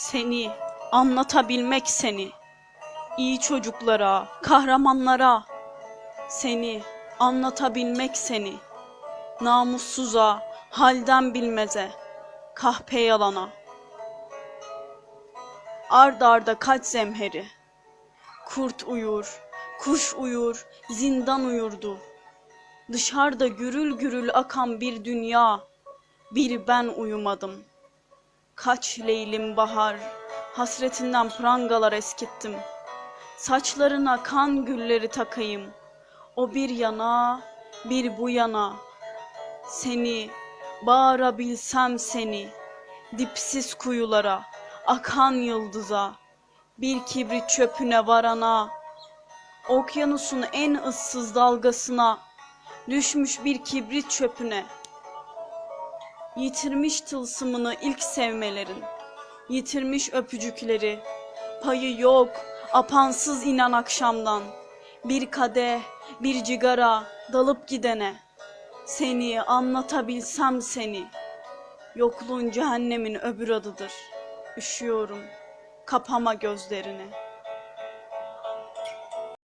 Seni anlatabilmek seni. iyi çocuklara, kahramanlara. Seni anlatabilmek seni. Namussuza, halden bilmeze, kahpe yalana. Ard arda kaç zemheri. Kurt uyur, kuş uyur, zindan uyurdu. Dışarıda gürül gürül akan bir dünya, bir ben uyumadım. Kaç leylim bahar, hasretinden prangalar eskittim. Saçlarına kan gülleri takayım. O bir yana, bir bu yana. Seni, bağırabilsem seni, dipsiz kuyulara, akan yıldıza, bir kibrit çöpüne varana, okyanusun en ıssız dalgasına, düşmüş bir kibrit çöpüne, yitirmiş tılsımını ilk sevmelerin, yitirmiş öpücükleri, payı yok, apansız inen akşamdan, bir kadeh, bir cigara dalıp gidene, seni anlatabilsem seni, yokluğun cehennemin öbür adıdır, üşüyorum, kapama gözlerini.''